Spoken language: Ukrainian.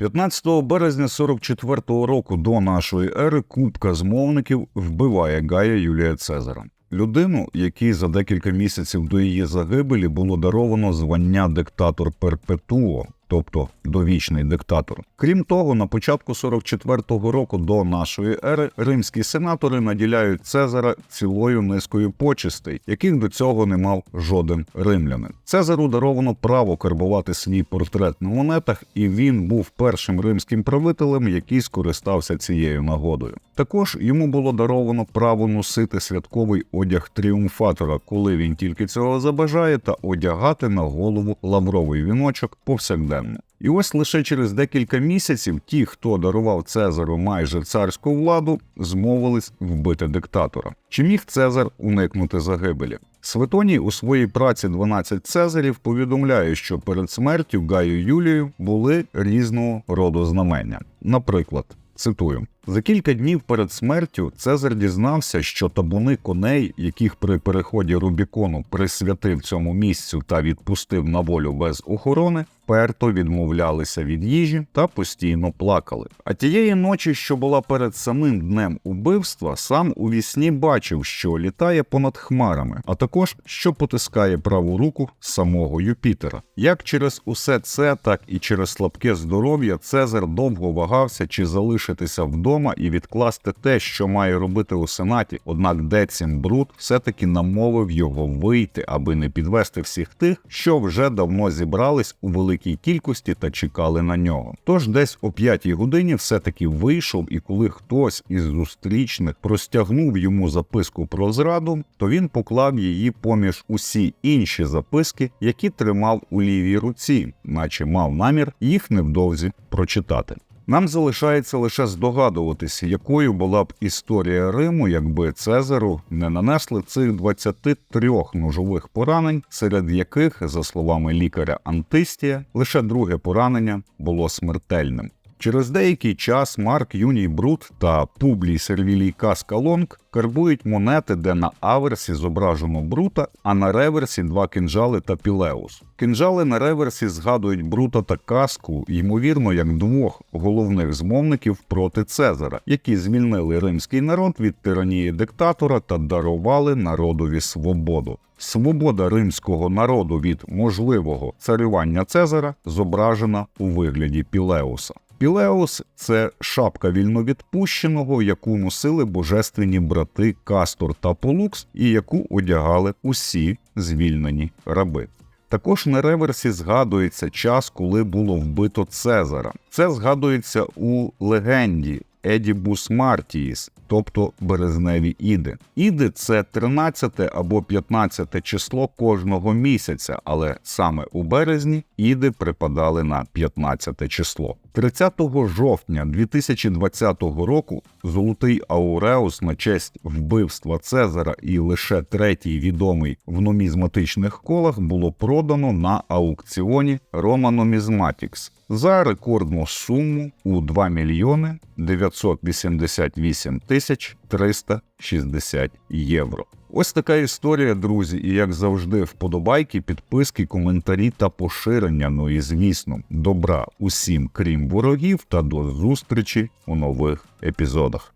15 березня 44-го року до нашої ери купка змовників вбиває Гая Юлія Цезара. Людину, якій за декілька місяців до її загибелі було даровано звання диктатор Перпетуо, тобто довічний диктатор. Крім того, на початку 44-го року до нашої ери римські сенатори наділяють Цезара цілою низкою почестей, яких до цього не мав жоден римлянин. Цезару даровано право карбувати свій портрет на монетах, і він був першим римським правителем, який скористався цією нагодою. Також йому було даровано право носити святковий одяг тріумфатора, коли він тільки цього забажає, та одягати на голову лавровий віночок повсякденно. І ось лише через декілька місяців ті, хто дарував Цезару майже царську владу, змовились вбити диктатора. Чи міг Цезар уникнути загибелі? Светоній у своїй праці «12 Цезарів повідомляє, що перед смертю Гаю Юлію були різного роду знамення. Наприклад, цитую. За кілька днів перед смертю Цезар дізнався, що табуни коней, яких при переході Рубікону присвятив цьому місцю та відпустив на волю без охорони, перто відмовлялися від їжі та постійно плакали. А тієї ночі, що була перед самим днем убивства, сам у вісні бачив, що літає понад хмарами, а також що потискає праву руку самого Юпітера. Як через усе це, так і через слабке здоров'я, Цезар довго вагався, чи залишитися вдома і відкласти те, що має робити у сенаті. Однак Децім Брут все-таки намовив його вийти, аби не підвести всіх тих, що вже давно зібрались у великій кількості та чекали на нього. Тож десь о п'ятій годині все-таки вийшов, і коли хтось із зустрічних простягнув йому записку про зраду, то він поклав її поміж усі інші записки, які тримав у лівій руці, наче мав намір їх невдовзі прочитати. Нам залишається лише здогадуватись, якою була б історія Риму, якби Цезару не нанесли цих 23 ножових поранень, серед яких, за словами лікаря Антистія, лише друге поранення було смертельним. Через деякий час Марк Юній Брут та Публій Сервілій Каскалонг карбують монети, де на аверсі зображено Брута, а на реверсі два кинжали та пілеус. Кинжали на реверсі згадують Брута та Каску, ймовірно, як двох головних змовників проти Цезара, які звільнили римський народ від тиранії диктатора та дарували народові свободу. Свобода римського народу від можливого царювання Цезара зображена у вигляді Пілеуса. Пілеус це шапка вільновідпущеного, яку носили божественні брати Кастор та Полукс, і яку одягали усі звільнені раби. Також на реверсі згадується час, коли було вбито Цезара. Це згадується у легенді Едібус Мартіїс, тобто березневі іди. Іди це 13 або 15 число кожного місяця, але саме у березні іди припадали на 15 число. 30 жовтня 2020 року золотий Ауреус на честь вбивства Цезара і лише третій відомий в нумізматичних колах було продано на аукціоні Numismatics за рекордну суму у 2 мільйони 988 тисяч 360 євро. Ось така історія, друзі, і як завжди, вподобайки, підписки, коментарі та поширення. Ну і звісно, добра усім, крім ворогів, та до зустрічі у нових епізодах.